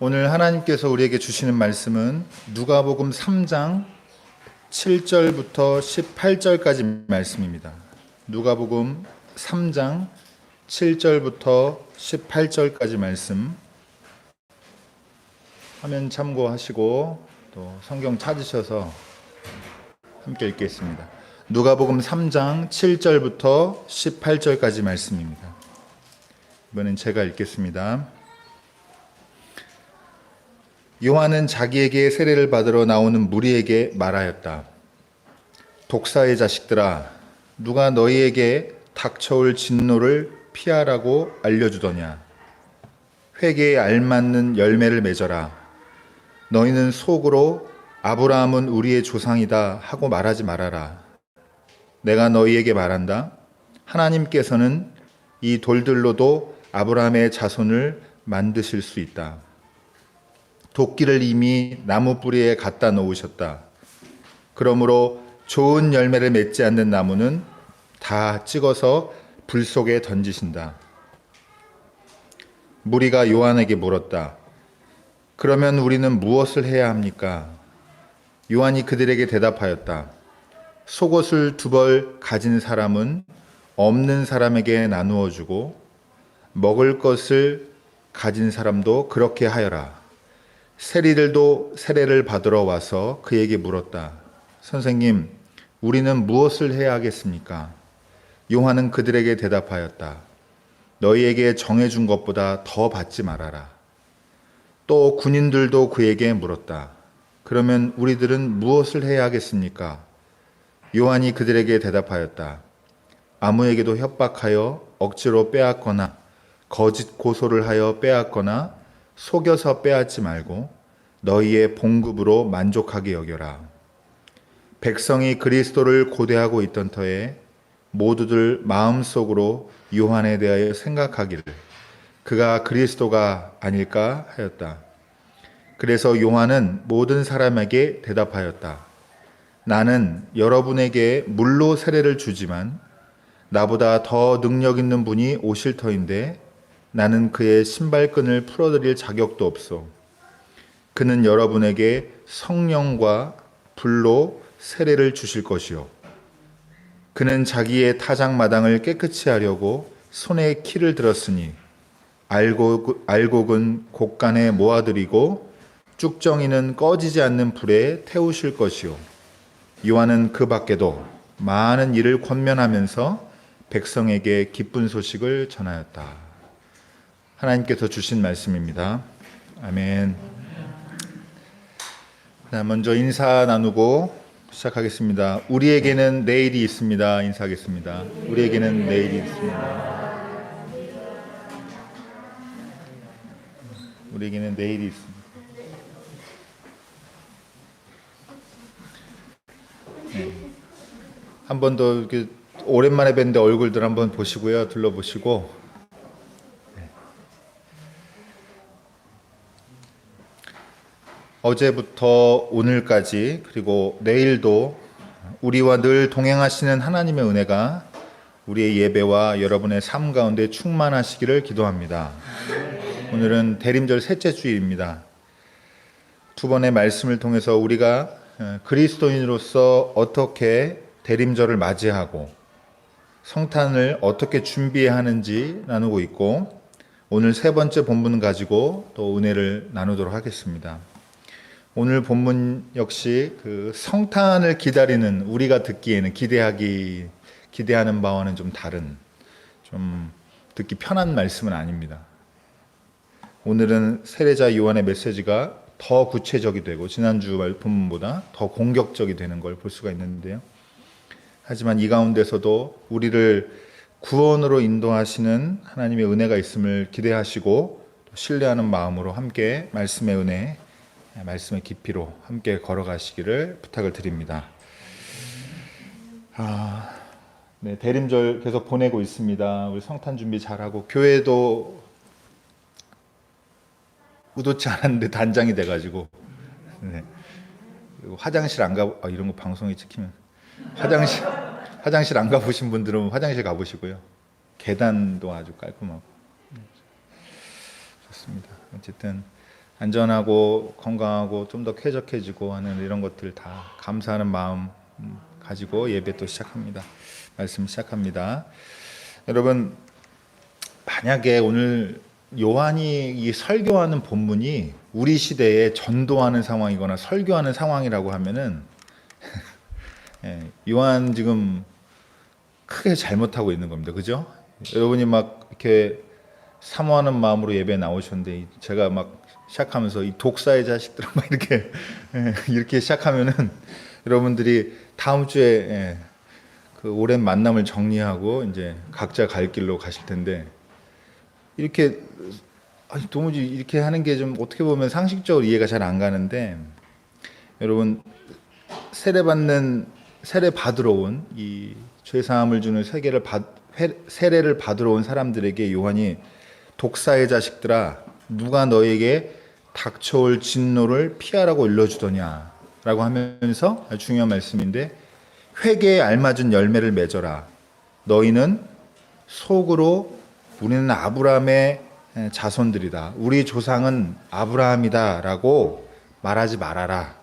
오늘 하나님께서 우리에게 주시는 말씀은 누가복음 3장 7절부터 18절까지 말씀입니다. 누가복음 3장 7절부터 18절까지 말씀 화면 참고하시고 또 성경 찾으셔서 함께 읽겠습니다. 누가복음 3장 7절부터 18절까지 말씀입니다. 이번엔 제가 읽겠습니다. 요한은 자기에게 세례를 받으러 나오는 무리에게 말하였다. 독사의 자식들아, 누가 너희에게 닥쳐올 진노를 피하라고 알려주더냐? 회개에 알맞는 열매를 맺어라. 너희는 속으로 아브라함은 우리의 조상이다 하고 말하지 말아라. 내가 너희에게 말한다. 하나님께서는 이 돌들로도 아브라함의 자손을 만드실 수 있다. 도끼를 이미 나무 뿌리에 갖다 놓으셨다. 그러므로 좋은 열매를 맺지 않는 나무는 다 찍어서 불 속에 던지신다. 무리가 요한에게 물었다. 그러면 우리는 무엇을 해야 합니까? 요한이 그들에게 대답하였다. 속옷을 두 벌 가진 사람은 없는 사람에게 나누어 주고 먹을 것을 가진 사람도 그렇게 하여라. 세리들도 세례를 받으러 와서 그에게 물었다. 선생님, 우리는 무엇을 해야 하겠습니까? 요한은 그들에게 대답하였다. 너희에게 정해준 것보다 더 받지 말아라. 또 군인들도 그에게 물었다. 그러면 우리들은 무엇을 해야 하겠습니까? 요한이 그들에게 대답하였다. 아무에게도 협박하여 억지로 빼앗거나 거짓 고소를 하여 빼앗거나 속여서 빼앗지 말고 너희의 봉급으로 만족하게 여겨라. 백성이 그리스도를 고대하고 있던 터에 모두들 마음속으로 요한에 대하여 생각하기를 그가 그리스도가 아닐까 하였다. 그래서 요한은 모든 사람에게 대답하였다. 나는 여러분에게 물로 세례를 주지만 나보다 더 능력 있는 분이 오실 터인데 나는 그의 신발끈을 풀어드릴 자격도 없소. 그는 여러분에게 성령과 불로 세례를 주실 것이요. 그는 자기의 타작 마당을 깨끗이 하려고 손에 키를 들었으니 알곡, 알곡은 곡간에 모아들이고 쭉정이는 꺼지지 않는 불에 태우실 것이요. 요한은 그 밖에도 많은 일을 권면하면서 백성에게 기쁜 소식을 전하였다. 하나님께서 주신 말씀입니다. 아멘. 자, 먼저 인사 나누고 시작하겠습니다. 우리에게는 내일이 있습니다. 인사하겠습니다. 우리에게는 내일이 있습니다. 우리에게는 내일이 있습니다. 네. 한번 더 오랜만에 뵀는데 얼굴들 한번 보시고요. 둘러보시고 어제부터 오늘까지 그리고 내일도 우리와 늘 동행하시는 하나님의 은혜가 우리의 예배와 여러분의 삶 가운데 충만하시기를 기도합니다. 오늘은 대림절 셋째 주일입니다. 두 번의 말씀을 통해서 우리가 어, 그리스도인으로서 어떻게 대림절을 맞이하고 성탄을 어떻게 준비해야 하는지 나누고 있고 오늘 세 번째 본문 가지고 또 은혜를 나누도록 하겠습니다. 오늘 본문 역시 그 성탄을 기다리는 우리가 듣기에는 기대하기 기대하는 바와는 좀 다른 좀 듣기 편한 말씀은 아닙니다. 오늘은 세례자 요한의 메시지가 더 구체적이 되고 지난주 본문보다 더 공격적이 되는 걸 볼 수가 있는데요. 하지만 이 가운데서도 우리를 구원으로 인도하시는 하나님의 은혜가 있음을 기대하시고 신뢰하는 마음으로 함께 말씀의 은혜 말씀의 깊이로 함께 걸어가시기를 부탁을 드립니다. 아, 네, 대림절 계속 보내고 있습니다. 우리 성탄 준비 잘하고 교회도 의도치 않았는데 단장이 돼가지고 네. 화장실 안 가, 아, 이런 거 방송에 찍히면 화장실 화장실 안 가보신 분들은 화장실 가보시고요. 계단도 아주 깔끔하고 좋습니다. 어쨌든 안전하고 건강하고 좀 더 쾌적해지고 하는 이런 것들 다 감사하는 마음 음, 가지고 예배 또 시작합니다. 말씀 시작합니다. 여러분 만약에 오늘 요한이 이 설교하는 본문이 우리 시대에 전도하는 상황이거나 설교하는 상황이라고 하면은 예, 요한 지금 크게 잘못하고 있는 겁니다. 그죠? 여러분이 막 이렇게 사모하는 마음으로 예배 나오셨는데 제가 막 시작하면서 이 독사의 자식들 막 이렇게 예, 이렇게 시작하면은 여러분들이 다음 주에 예, 그 오랜 만남을 정리하고 이제 각자 갈 길로 가실 텐데 이렇게 도무지 이렇게 하는 게 좀 어떻게 보면 상식적으로 이해가 잘 안 가는데 여러분 세례 받는 세례 받으러 온 이 죄사함을 주는 세계를 받 회- 세례를 받으러 온 사람들에게 요한이 독사의 자식들아 누가 너에게 닥쳐올 진노를 피하라고 일러주더냐 라고 하면서 아주 중요한 말씀인데 회개에 알맞은 열매를 맺어라 너희는 속으로 우리는 아브라함의 자손들이다. 우리 조상은 아브라함이다 라고 말하지 말아라.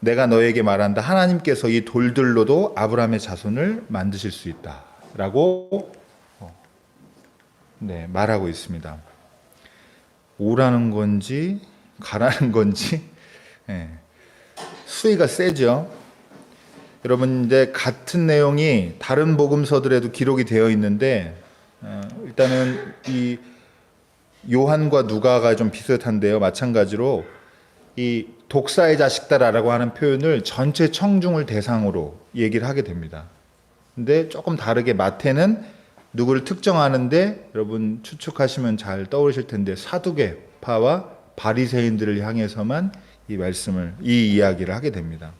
내가 너에게 말한다. 하나님께서 이 돌들로도 아브라함의 자손을 만드실 수 있다 라고 어, 네, 말하고 있습니다. 오라는 건지 가라는 건지 예, 수위가 세죠. 여러분 이제 같은 내용이 다른 복음서들에도 기록이 되어 있는데 어, 일단은 이 요한과 누가가 좀 비슷한데요. 마찬가지로 이 독사의 자식다라고 하는 표현을 전체 청중을 대상으로 얘기를 하게 됩니다. 근데 조금 다르게 마태는 누구를 특정하는데 여러분 추측하시면 잘 떠오르실 텐데 사두개파와 바리새인들을 향해서만 이 말씀을 이 이야기를 하게 됩니다.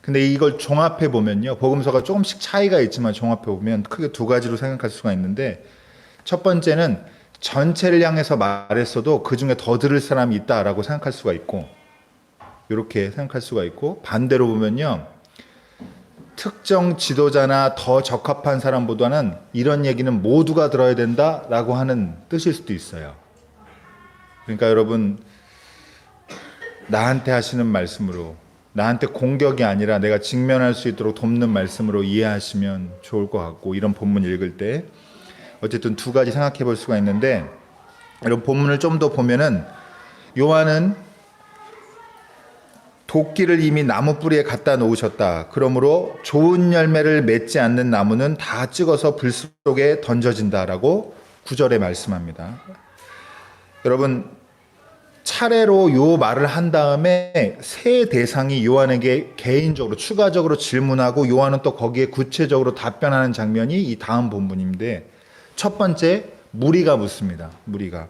근데 이걸 종합해 보면요. 복음서가 조금씩 차이가 있지만 종합해 보면 크게 두 가지로 생각할 수가 있는데 첫 번째는 전체를 향해서 말했어도 그 중에 더 들을 사람이 있다라고 생각할 수가 있고 이렇게 생각할 수가 있고 반대로 보면요. 특정 지도자나 더 적합한 사람보다는 이런 얘기는 모두가 들어야 된다라고 하는 뜻일 수도 있어요. 그러니까 여러분 나한테 하시는 말씀으로 나한테 공격이 아니라 내가 직면할 수 있도록 돕는 말씀으로 이해하시면 좋을 것 같고 이런 본문 읽을 때 어쨌든 두 가지 생각해 볼 수가 있는데 이런 본문을 좀 더 보면은 요한은 도끼를 이미 나무 뿌리에 갖다 놓으셨다. 그러므로 좋은 열매를 맺지 않는 나무는 다 찍어서 불 속에 던져진다라고 구절에 말씀합니다. 여러분 차례로 요 말을 한 다음에 세 대상이 요한에게 개인적으로 추가적으로 질문하고 요한은 또 거기에 구체적으로 답변하는 장면이 이 다음 본문인데 첫 번째 무리가 묻습니다. 무리가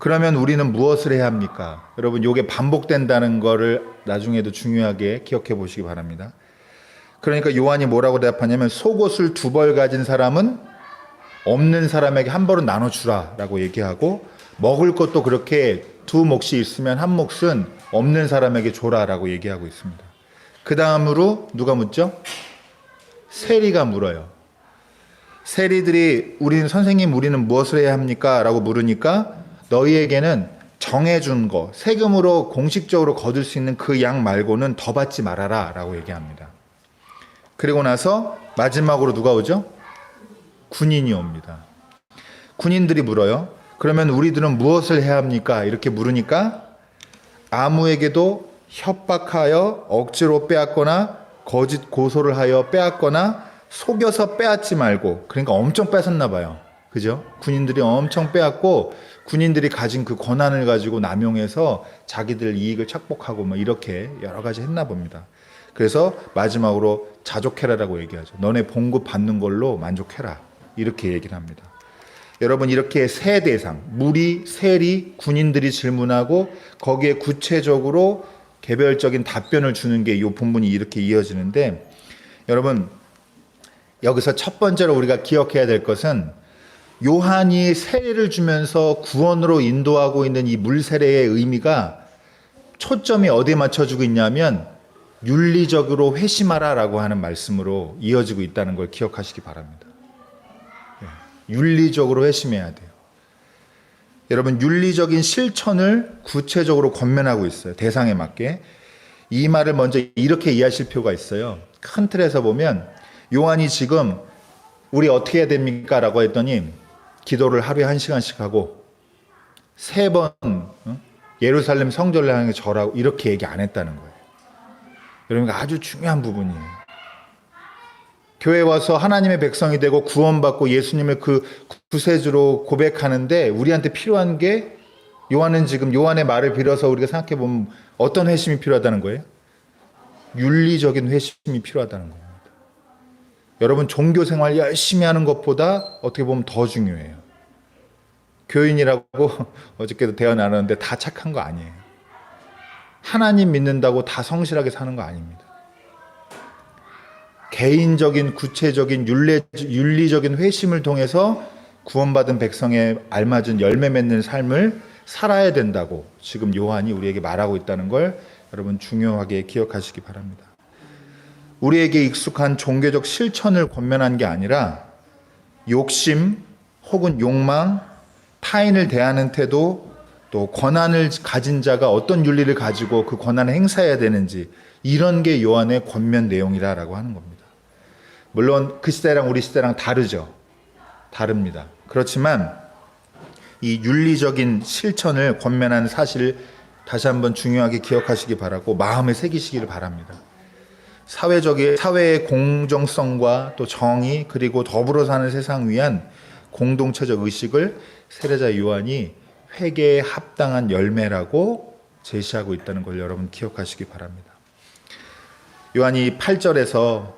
그러면 우리는 무엇을 해야 합니까? 여러분 요게 반복된다는 거를 나중에도 중요하게 기억해 보시기 바랍니다. 그러니까 요한이 뭐라고 대답하냐면 속옷을 두 벌 가진 사람은 없는 사람에게 한 벌은 나눠 주라라고 얘기하고 먹을 것도 그렇게 두 몫이 있으면 한 몫은 없는 사람에게 줘라라고 얘기하고 있습니다. 그 다음으로 누가 묻죠? 세리가 물어요. 세리들이 우리는 선생님 우리는 무엇을 해야 합니까? 라고 물으니까 너희에게는 정해준 거 세금으로 공식적으로 거둘 수 있는 그 양 말고는 더 받지 말아라 라고 얘기합니다. 그리고 나서 마지막으로 누가 오죠? 군인이 옵니다. 군인들이 물어요. 그러면 우리들은 무엇을 해야 합니까? 이렇게 물으니까 아무에게도 협박하여 억지로 빼앗거나 거짓 고소를 하여 빼앗거나 속여서 빼앗지 말고 그러니까 엄청 뺏었나 봐요. 그죠? 군인들이 엄청 빼앗고 군인들이 가진 그 권한을 가지고 남용해서 자기들 이익을 착복하고 뭐 이렇게 여러 가지 했나 봅니다. 그래서 마지막으로 자족해라라고 얘기하죠. 너네 봉급 받는 걸로 만족해라. 이렇게 얘기를 합니다. 여러분 이렇게 세 대상 무리, 세리, 군인들이 질문하고 거기에 구체적으로 개별적인 답변을 주는 게 이 본문이 이렇게 이어지는데 여러분 여기서 첫 번째로 우리가 기억해야 될 것은 요한이 세례를 주면서 구원으로 인도하고 있는 이 물세례의 의미가 초점이 어디에 맞춰주고 있냐면 윤리적으로 회심하라라고 하는 말씀으로 이어지고 있다는 걸 기억하시기 바랍니다. 예, 윤리적으로 회심해야 돼요. 여러분 윤리적인 실천을 구체적으로 권면하고 있어요. 대상에 맞게. 이 말을 먼저 이렇게 이해하실 필요가 있어요. 큰 틀에서 보면 요한이 지금 우리 어떻게 해야 됩니까? 라고 했더니 기도를 하루에 한 시간씩 하고 세번 어? 예루살렘 성전을 향해 절하고 이렇게 얘기 안 했다는 거예요. 여러분 아주 중요한 부분이에요. 교회 와서 하나님의 백성이 되고 구원받고 예수님을 그 구세주로 고백하는데 우리한테 필요한 게 요한은 지금 요한의 말을 빌어서 우리가 생각해 보면 어떤 회심이 필요하다는 거예요? 윤리적인 회심이 필요하다는 겁니다. 여러분 종교 생활 열심히 하는 것보다 어떻게 보면 더 중요해요. 교인이라고 어저께도 대화 나눴는데 다 착한 거 아니에요. 하나님 믿는다고 다 성실하게 사는 거 아닙니다. 개인적인 구체적인 윤리, 윤리적인 회심을 통해서 구원받은 백성에 알맞은 열매 맺는 삶을 살아야 된다고 지금 요한이 우리에게 말하고 있다는 걸 여러분 중요하게 기억하시기 바랍니다. 우리에게 익숙한 종교적 실천을 권면한 게 아니라 욕심 혹은 욕망, 타인을 대하는 태도, 또 권한을 가진 자가 어떤 윤리를 가지고 그 권한을 행사해야 되는지 이런 게 요한의 권면 내용이다라고 하는 겁니다. 물론 그 시대랑 우리 시대랑 다르죠. 다릅니다. 그렇지만 이 윤리적인 실천을 권면하는 사실을 다시 한번 중요하게 기억하시기 바라고 마음에 새기시기를 바랍니다. 사회적인 사회의 공정성과 또 정의 그리고 더불어 사는 세상 위한 공동체적 의식을 세례자 요한이 회개에 합당한 열매라고 제시하고 있다는 걸 여러분 기억하시기 바랍니다. 요한이 8절에서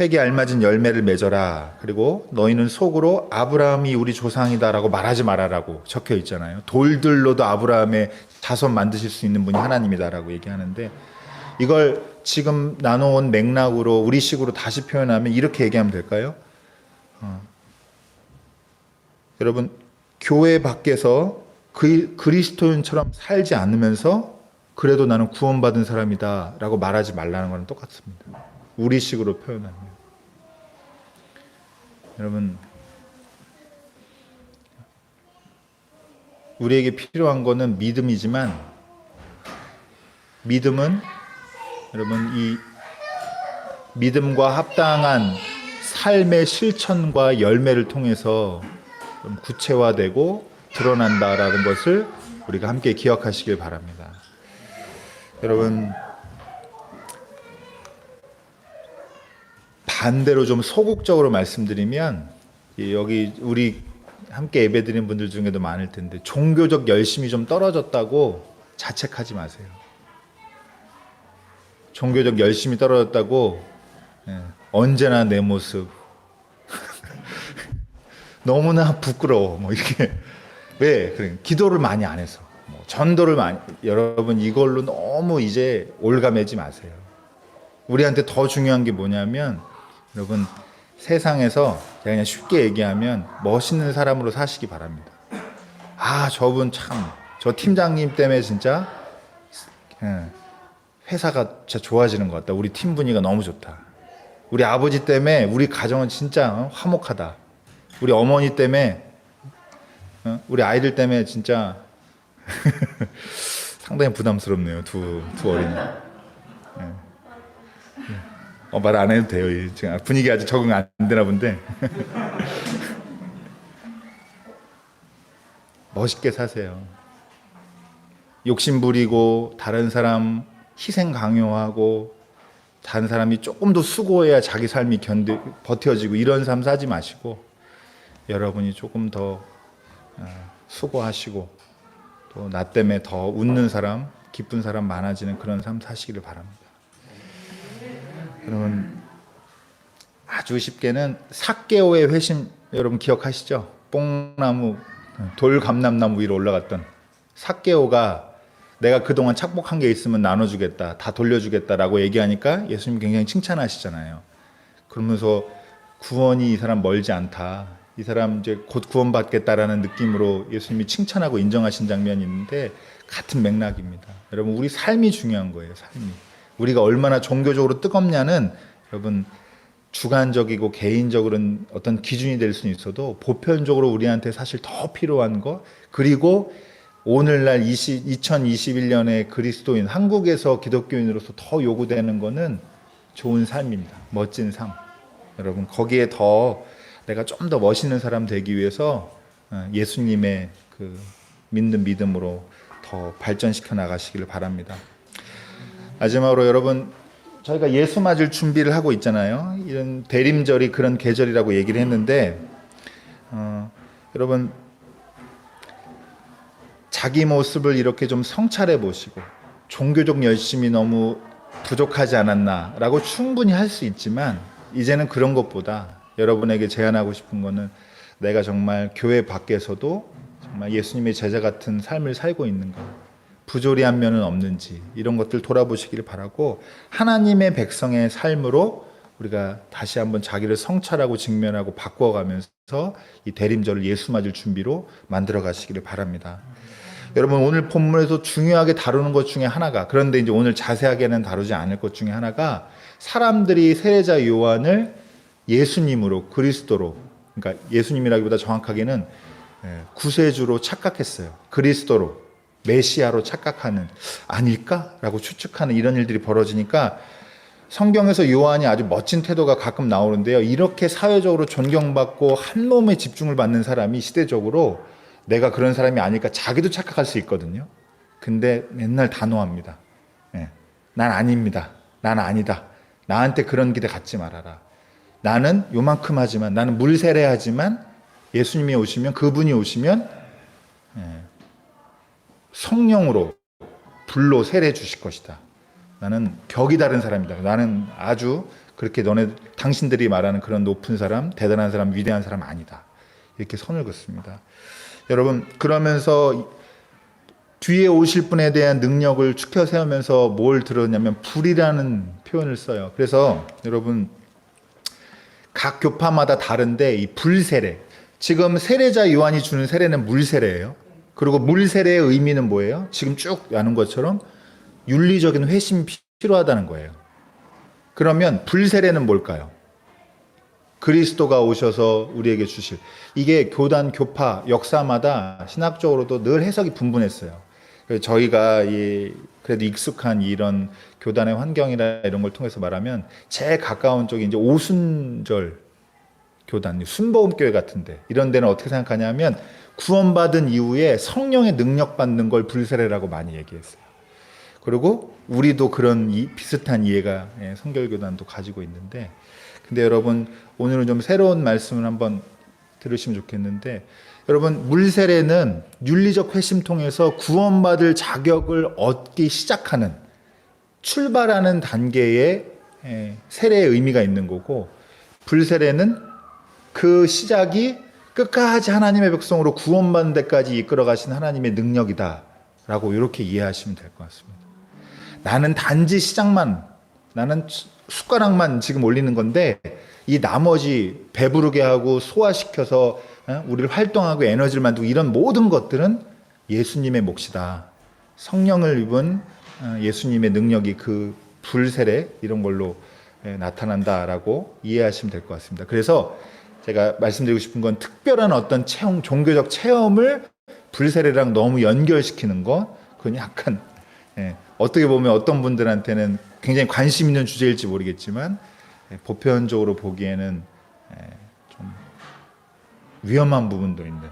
회개 알맞은 열매를 맺어라. 그리고 너희는 속으로 아브라함이 우리 조상이다라고 말하지 말아라고 적혀 있잖아요. 돌들로도 아브라함의 자손 만드실 수 있는 분이 하나님이다라고 얘기하는데 이걸 지금 나눠온 맥락으로 우리식으로 다시 표현하면 이렇게 얘기하면 될까요? 어. 여러분 교회 밖에서 그, 그리스도인처럼 살지 않으면서 그래도 나는 구원받은 사람이다 라고 말하지 말라는 거랑 똑같습니다. 우리식으로 표현하면 여러분 우리에게 필요한 거는 믿음이지만 믿음은 여러분 이 믿음과 합당한 삶의 실천과 열매를 통해서 좀 구체화되고 드러난다라는 것을 우리가 함께 기억하시길 바랍니다. 여러분 반대로 좀 소극적으로 말씀드리면 이 여기 우리 함께 예배드린 분들 중에도 많을 텐데 종교적 열심이 좀 떨어졌다고 자책하지 마세요. 종교적 열심이 떨어졌다고 예, 언제나 내 모습. 너무나 부끄러워. 뭐 이렇게. 왜? 그래. 기도를 많이 안 해서. 뭐 전도를 많이 여러분 이걸로 너무 이제 올가매지 마세요. 우리한테 더 중요한 게 뭐냐면 여러분 세상에서 그냥 쉽게 얘기하면 멋있는 사람으로 사시기 바랍니다. 아 저분 참 저 팀장님 때문에 진짜 예, 회사가 진짜 좋아지는 것 같다. 우리 팀 분위기가 너무 좋다. 우리 아버지 때문에 우리 가정은 진짜 어, 화목하다. 우리 어머니 때문에 어, 우리 아이들 때문에 진짜 상당히 부담스럽네요. 두, 두 어린이. 예. 어, 말 안 해도 돼요. 이 지금 분위기 아직 적응 안 되나 본데. 멋있게 사세요. 욕심 부리고 다른 사람 희생 강요하고 다른 사람이 조금 더 수고해야 자기 삶이 견디 버텨지고 이런 삶 사지 마시고 여러분이 조금 더 어, 수고하시고 또 나 때문에 더 웃는 사람, 기쁜 사람 많아지는 그런 삶 사시기를 바랍니다. 여러분 아주 쉽게는 삭개오의 회심 여러분 기억하시죠? 뽕나무 돌감람나무 위로 올라갔던 삭개오가 내가 그동안 착복한 게 있으면 나눠주겠다, 다 돌려주겠다라고 얘기하니까 예수님 굉장히 칭찬하시잖아요. 그러면서 구원이 이 사람 멀지 않다. 이 사람 이제 곧 구원받겠다라는 느낌으로 예수님이 칭찬하고 인정하신 장면이 있는데 같은 맥락입니다. 여러분 우리 삶이 중요한 거예요. 삶이 우리가 얼마나 종교적으로 뜨겁냐는 여러분 주관적이고 개인적으로는 어떤 기준이 될 수는 있어도 보편적으로 우리한테 사실 더 필요한 거 그리고 오늘날 20, 2021년의 그리스도인 한국에서 기독교인으로서 더 요구되는 거는 좋은 삶입니다. 멋진 삶. 여러분 거기에 더 내가 좀 더 멋있는 사람 되기 위해서 어, 예수님의 그 믿는 믿음으로 더 발전시켜 나가시기를 바랍니다. 마지막으로 여러분 저희가 예수 맞을 준비를 하고 있잖아요. 이런 대림절이 그런 계절이라고 얘기를 했는데 어, 여러분 자기 모습을 이렇게 좀 성찰해 보시고 종교적 열심이 너무 부족하지 않았나라고 충분히 할 수 있지만 이제는 그런 것보다 여러분에게 제안하고 싶은 거는 내가 정말 교회 밖에서도 정말 예수님의 제자 같은 삶을 살고 있는가 부조리한 면은 없는지 이런 것들 돌아보시기를 바라고 하나님의 백성의 삶으로 우리가 다시 한번 자기를 성찰하고 직면하고 바꿔가면서 이 대림절을 예수 맞을 준비로 만들어 가시기를 바랍니다. 여러분 오늘 본문에서 중요하게 다루는 것 중에 하나가 그런데 이제 오늘 자세하게는 다루지 않을 것 중에 하나가 사람들이 세례자 요한을 예수님으로 그리스도로 그러니까 예수님이라기보다 정확하게는 예, 구세주로 착각했어요. 그리스도로 메시아로 착각하는 아닐까라고 추측하는 이런 일들이 벌어지니까 성경에서 요한이 아주 멋진 태도가 가끔 나오는데요. 이렇게 사회적으로 존경받고 한 몸에 집중을 받는 사람이 시대적으로 내가 그런 사람이 아닐까 자기도 착각할 수 있거든요. 근데 맨날 단호합니다. 예. 난 아닙니다. 난 아니다. 나한테 그런 기대 갖지 말아라. 나는 요만큼 하지만 나는 물세례하지만 예수님이 오시면 그분이 오시면 예. 성령으로 불로 세례 주실 것이다. 나는 격이 다른 사람이다. 나는 아주 그렇게 너네 당신들이 말하는 그런 높은 사람, 대단한 사람, 위대한 사람 아니다. 이렇게 선을 긋습니다. 여러분 그러면서 뒤에 오실 분에 대한 능력을 추켜 세우면서 뭘 들었냐면 불이라는 표현을 써요. 그래서 여러분 각 교파마다 다른데 이 불세례 지금 세례자 요한이 주는 세례는 물세례예요. 그리고 물세례의 의미는 뭐예요? 지금 쭉 아는 것처럼 윤리적인 회심이 필요하다는 거예요. 그러면 불세례는 뭘까요? 그리스도가 오셔서 우리에게 주실 이게 교단 교파 역사마다 신학적으로도 늘 해석이 분분했어요. 저희가 이 그래도 익숙한 이런 교단의 환경이나 이런 걸 통해서 말하면 제일 가까운 쪽이 이제 오순절 교단, 순복음교회 같은데 이런 데는 어떻게 생각하냐면 구원받은 이후에 성령의 능력 받는 걸 불세례라고 많이 얘기했어요. 그리고 우리도 그런 이, 비슷한 이해가 예, 성결교단도 가지고 있는데 근데 여러분 오늘은 좀 새로운 말씀을 한번 들으시면 좋겠는데 여러분 물세례는 윤리적 회심 통해서 구원받을 자격을 얻기 시작하는 출발하는 단계의 예, 세례의 의미가 있는 거고 불세례는 그 시작이 끝까지 하나님의 백성으로 구원받는 데까지 이끌어 가신 하나님의 능력이다라고 이렇게 이해하시면 될 것 같습니다. 나는 단지 시작만 나는 숟가락만 지금 올리는 건데 이 나머지 배부르게 하고 소화시켜서 어, 우리를 활동하고 에너지를 만들고 이런 모든 것들은 예수님의 몫이다. 성령을 입은 어, 예수님의 능력이 그 불세례 이런 걸로 예, 나타난다라고 이해하시면 될 것 같습니다. 그래서 제가 말씀드리고 싶은 건 특별한 어떤 체험, 종교적 체험을 불세례랑 너무 연결시키는 거, 그건 약간 예, 어떻게 보면 어떤 분들한테는 굉장히 관심 있는 주제일지 모르겠지만 예, 보편적으로 보기에는 예, 좀 위험한 부분도 있는.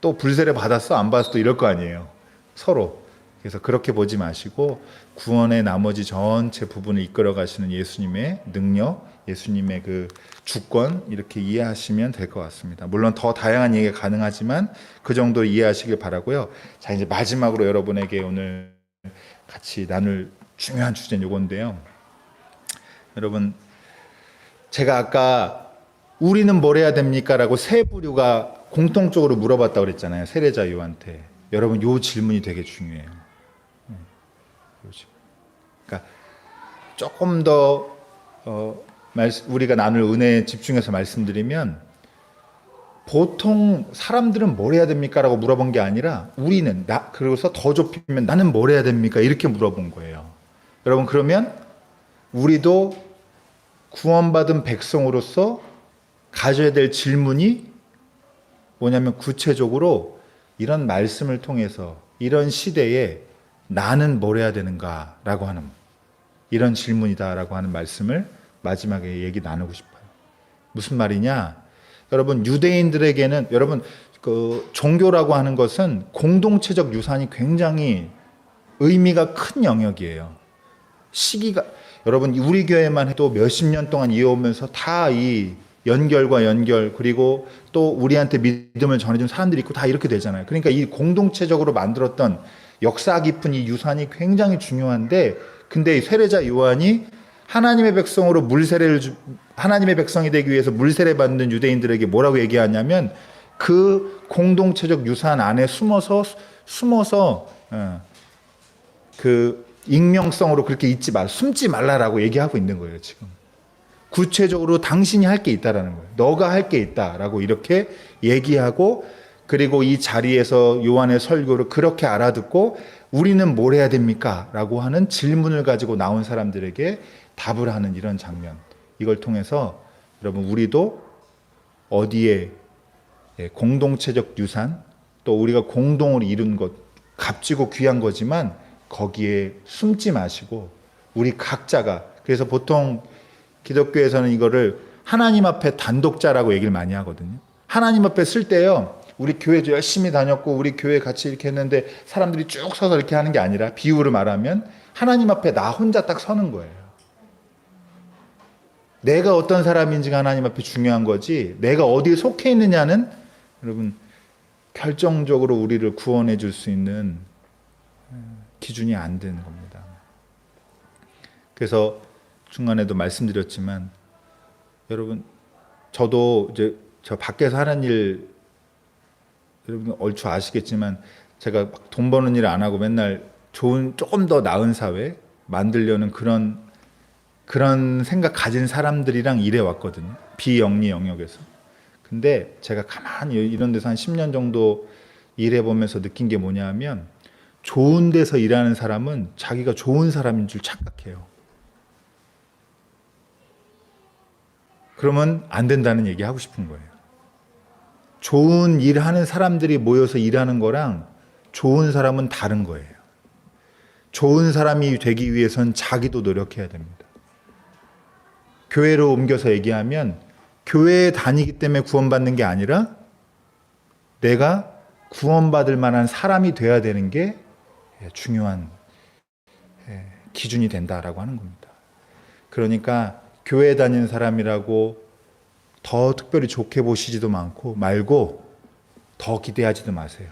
또 불세례 받았어? 안 받았어? 이럴 거 아니에요. 서로. 그래서 그렇게 보지 마시고 구원의 나머지 전체 부분을 이끌어 가시는 예수님의 능력 예수님의 그 주권 이렇게 이해하시면 될 것 같습니다. 물론 더 다양한 얘기가 가능하지만 그 정도 이해하시길 바라고요. 자 이제 마지막으로 여러분에게 오늘 같이 나눌 중요한 주제는 요건데요. 여러분 제가 아까 우리는 뭘 해야 됩니까 라고 세 부류가 공통적으로 물어봤다고 그랬잖아요. 세례자 요한테. 여러분 요 질문이 되게 중요해요. 음, 요 질문. 그러니까 조금 더 어, 우리가 나눌 은혜에 집중해서 말씀드리면 보통 사람들은 뭘 해야 됩니까 라고 물어본 게 아니라 우리는 나 그러고서 더 좁히면 나는 뭘 해야 됩니까 이렇게 물어본 거예요. 여러분 그러면 우리도 구원받은 백성으로서 가져야 될 질문이 뭐냐면 구체적으로 이런 말씀을 통해서 이런 시대에 나는 뭘 해야 되는가라고 하는 이런 질문이다라고 하는 말씀을 마지막에 얘기 나누고 싶어요. 무슨 말이냐? 여러분 유대인들에게는 여러분 그 종교라고 하는 것은 공동체적 유산이 굉장히 의미가 큰 영역이에요. 시기가 여러분 우리 교회만 해도 몇십 년 동안 이어오면서 다 이 연결과 연결 그리고 또 우리한테 믿음을 전해준 사람들이 있고 다 이렇게 되잖아요. 그러니까 이 공동체적으로 만들었던 역사 깊은 이 유산이 굉장히 중요한데 근데 이 세례자 요한이 하나님의 백성으로 물세례를 주, 하나님의 백성이 되기 위해서 물세례 받는 유대인들에게 뭐라고 얘기하냐면 그 공동체적 유산 안에 숨어서 숨어서 어, 그 익명성으로 그렇게 있지 말, 숨지 말라라고 얘기하고 있는 거예요, 지금. 구체적으로 당신이 할 게 있다라는 거예요. 너가 할 게 있다라고 이렇게 얘기하고 그리고 이 자리에서 요한의 설교를 그렇게 알아듣고 우리는 뭘 해야 됩니까? 라고 하는 질문을 가지고 나온 사람들에게 답을 하는 이런 장면. 이걸 통해서 여러분 우리도 어디에 예, 공동체적 유산 또 우리가 공동으로 이룬 것 값지고 귀한 거지만 거기에 숨지 마시고 우리 각자가 그래서 보통 기독교에서는 이거를 하나님 앞에 단독자라고 얘기를 많이 하거든요. 하나님 앞에 쓸 때요. 우리 교회도 열심히 다녔고 우리 교회 같이 이렇게 했는데 사람들이 쭉 서서 이렇게 하는 게 아니라 비유를 말하면 하나님 앞에 나 혼자 딱 서는 거예요. 내가 어떤 사람인지가 하나님 앞에 중요한 거지 내가 어디에 속해 있느냐는 여러분 결정적으로 우리를 구원해 줄 수 있는 기준이 안 되는 겁니다. 그래서 중간에도 말씀드렸지만 여러분 저도 이제 저 밖에서 하는 일 여러분 얼추 아시겠지만 제가 막돈 버는 일 안 하고 맨날 좋은 조금 더 나은 사회 만들려는 그런 그런 생각 가진 사람들이랑 일해 왔거든요. 비영리 영역에서. 근데 제가 가만히 이런 데서 한 10년 정도 일해 보면서 느낀 게 뭐냐면 좋은 데서 일하는 사람은 자기가 좋은 사람인 줄 착각해요. 그러면 안 된다는 얘기 하고 싶은 거예요. 좋은 일 하는 사람들이 모여서 일하는 거랑 좋은 사람은 다른 거예요. 좋은 사람이 되기 위해선 자기도 노력해야 됩니다. 교회로 옮겨서 얘기하면 교회에 다니기 때문에 구원받는 게 아니라 내가 구원받을 만한 사람이 돼야 되는 게 중요한 예, 기준이 된다라고 하는 겁니다. 그러니까 교회 다니는 사람이라고 더 특별히 좋게 보시지도 많고 말고 더 기대하지도 마세요.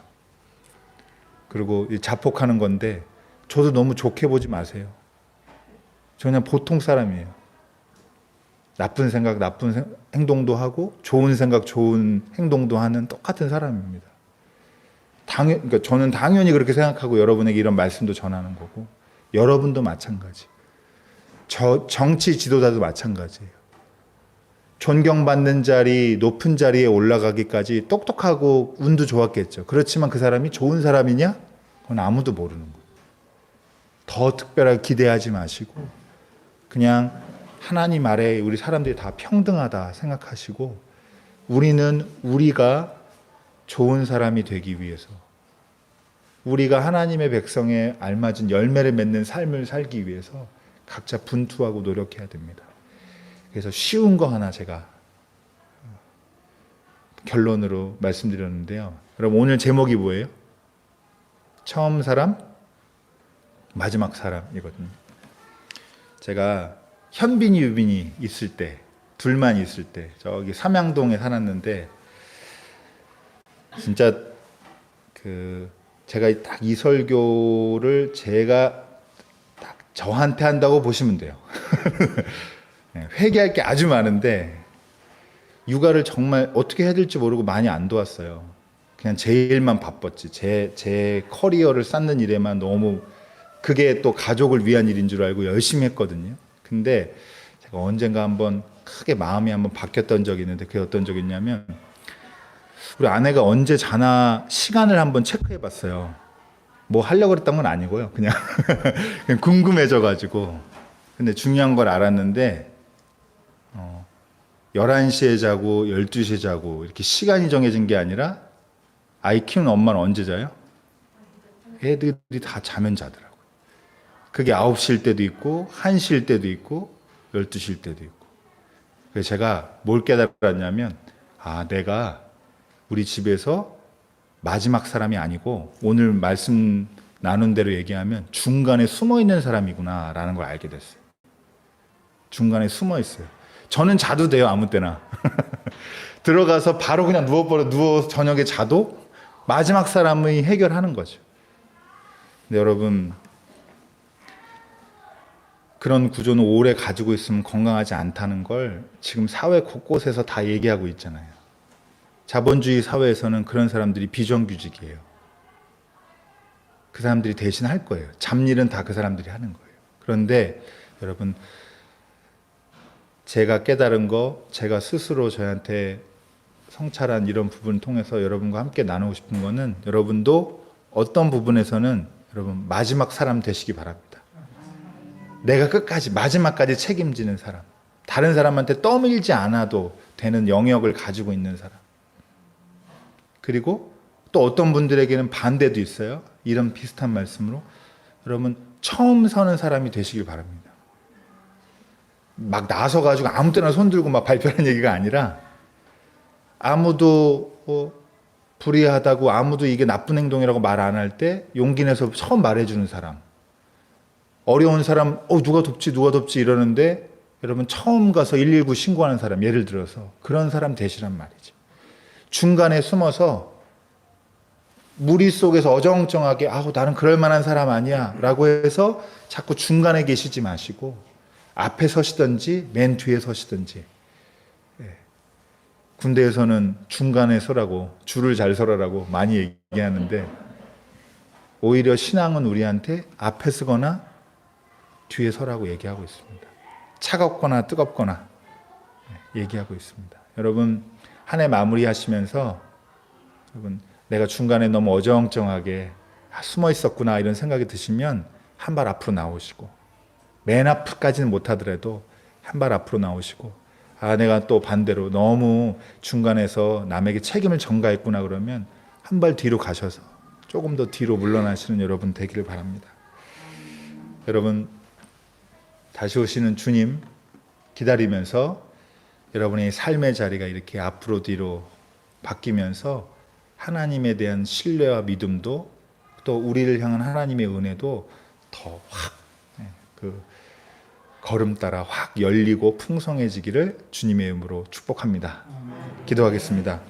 그리고 이 자폭하는 건데 저도 너무 좋게 보지 마세요. 저 그냥 보통 사람이에요. 나쁜 생각, 나쁜 생- 행동도 하고 좋은 생각, 좋은 행동도 하는 똑같은 사람입니다. 당연, 그러니까 저는 당연히 그렇게 생각하고 여러분에게 이런 말씀도 전하는 거고 여러분도 마찬가지. 저 정치 지도자도 마찬가지예요. 존경받는 자리, 높은 자리에 올라가기까지 똑똑하고 운도 좋았겠죠. 그렇지만 그 사람이 좋은 사람이냐? 그건 아무도 모르는 거예요. 더 특별하게 기대하지 마시고 그냥 하나님 아래 우리 사람들이 다 평등하다 생각하시고 우리는 우리가 좋은 사람이 되기 위해서 우리가 하나님의 백성에 알맞은 열매를 맺는 삶을 살기 위해서 각자 분투하고 노력해야 됩니다. 그래서 쉬운 거 하나 제가 결론으로 말씀드렸는데요. 여러분 오늘 제목이 뭐예요? 처음 사람, 마지막 사람이거든요. 제가 현빈이 유빈이 있을 때 둘만 있을 때 저기 삼양동에 살았는데 진짜 그 제가 딱 이 설교를 제가 딱 저한테 한다고 보시면 돼요. 네, 회개할 게 아주 많은데 육아를 정말 어떻게 해야 될지 모르고 많이 안 도왔어요. 그냥 제 일만 바빴지. 제, 제 커리어를 쌓는 일에만 너무 그게 또 가족을 위한 일인 줄 알고 열심히 했거든요. 근데 제가 언젠가 한번 크게 마음이 한번 바뀌었던 적이 있는데 그게 어떤 적이 있냐면 우리 아내가 언제 자나 시간을 한번 체크해 봤어요. 뭐 하려고 그랬던 건 아니고요. 그냥, 그냥 궁금해져 가지고. 근데 중요한 걸 알았는데 어, 11시에 자고 12시에 자고 이렇게 시간이 정해진 게 아니라 아이 키우는 엄마는 언제 자요? 애들이 다 자면 자더라고요. 그게 9시일 때도 있고 1시일 때도 있고 12시일 때도 있고 그래서 제가 뭘 깨달았냐면 아 내가 우리 집에서 마지막 사람이 아니고 오늘 말씀 나눈 대로 얘기하면 중간에 숨어 있는 사람이구나라는 걸 알게 됐어요. 중간에 숨어 있어요. 저는 자도 돼요 아무 때나 들어가서 바로 그냥 누워버려 누워 저녁에 자도 마지막 사람이 해결하는 거죠. 근데 여러분 그런 구조는 오래 가지고 있으면 건강하지 않다는 걸 지금 사회 곳곳에서 다 얘기하고 있잖아요. 자본주의 사회에서는 그런 사람들이 비정규직이에요. 그 사람들이 대신 할 거예요. 잡일은 다 그 사람들이 하는 거예요. 그런데 여러분 제가 깨달은 거, 제가 스스로 저한테 성찰한 이런 부분을 통해서 여러분과 함께 나누고 싶은 거는 여러분도 어떤 부분에서는 여러분 마지막 사람 되시기 바랍니다. 내가 끝까지 마지막까지 책임지는 사람. 다른 사람한테 떠밀지 않아도 되는 영역을 가지고 있는 사람. 그리고 또 어떤 분들에게는 반대도 있어요. 이런 비슷한 말씀으로 여러분 처음 서는 사람이 되시길 바랍니다. 막 나서 가지고 아무 때나 손 들고 막 발표하는 얘기가 아니라 아무도 어, 불의하다고 아무도 이게 나쁜 행동이라고 말 안 할 때 용기 내서 처음 말해주는 사람. 어려운 사람, 어, 누가 돕지, 누가 돕지 이러는데 여러분 처음 가서 119 신고하는 사람, 예를 들어서 그런 사람 되시란 말이죠. 중간에 숨어서 무리 속에서 어정쩡하게 아우 나는 그럴 만한 사람 아니야 라고 해서 자꾸 중간에 계시지 마시고 앞에 서시든지 맨 뒤에 서시든지 예. 군대에서는 중간에 서라고 줄을 잘 서라라고 많이 얘기하는데 오히려 신앙은 우리한테 앞에 서거나 뒤에 서라고 얘기하고 있습니다. 차갑거나 뜨겁거나 예, 얘기하고 있습니다. 여러분 한 해 마무리하시면서 여러분 내가 중간에 너무 어정쩡하게 아, 숨어 있었구나 이런 생각이 드시면 한 발 앞으로 나오시고 맨 앞까지는 못하더라도 한 발 앞으로 나오시고 아 내가 또 반대로 너무 중간에서 남에게 책임을 전가했구나 그러면 한 발 뒤로 가셔서 조금 더 뒤로 물러나시는 여러분 되기를 바랍니다. 여러분 다시 오시는 주님 기다리면서 여러분의 삶의 자리가 이렇게 앞으로 뒤로 바뀌면서 하나님에 대한 신뢰와 믿음도 또 우리를 향한 하나님의 은혜도 더 확 그 걸음 따라 확 열리고 풍성해지기를 주님의 이름으로 축복합니다. 기도하겠습니다.